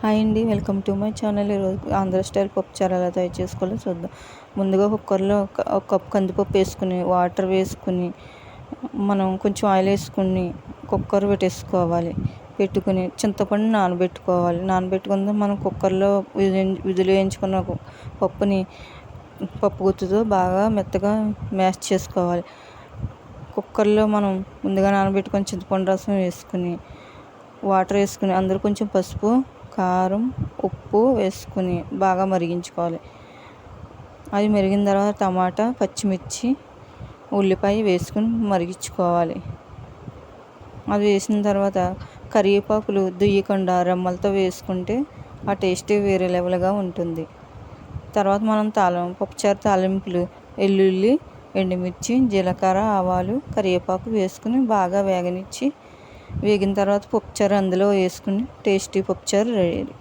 Hi అండి welcome to my channel. ఈరోజు Andhra style పప్పు చారు ఎలా తయారు చేసుకోవాలో చూద్దాం. ముందుగా కుక్కర్లో ఒక ఒక కప్ కందిపప్పు వేసుకుని వాటర్ వేసుకుని మనం కొంచెం ఆయిల్ వేసుకుని కుక్కర్ పెట్టేసుకోవాలి. పెట్టుకుని చింతపండు నానబెట్టుకోవాలి. నానబెట్టుకున్న మనం కుక్కర్లో విధులు వేయించుకున్న పప్పుని పప్పు గుత్తుతో బాగా మెత్తగా మ్యాష్ చేసుకోవాలి. కుక్కర్లో మనం ముందుగా నానబెట్టుకొని చింతపండు రసం వేసుకుని వాటర్ వేసుకుని అందులో కొంచెం పసుపు కారం ఉప్పు వేసుకుని బాగా మరిగించుకోవాలి. అది మరిగిన తర్వాత టమాటా పచ్చిమిర్చి ఉల్లిపాయ వేసుకుని మరిగించుకోవాలి. అది వేసిన తర్వాత కరివేపాకులు దుయ్యకుండా రెమ్మలతో వేసుకుంటే ఆ టేస్ట్ వేరే లెవెల్గా ఉంటుంది. తర్వాత మనం తాళం పప్పుచారు తాలింపులు వెల్లుల్లి ఎండుమిర్చి జీలకర్ర ఆవాలు కరివేపాకు వేసుకుని బాగా వేగనిచ్చి వేగిన తర్వాత పప్పుచారు అందులో వేసుకుని టేస్టీ పప్పుచారు రెడీ.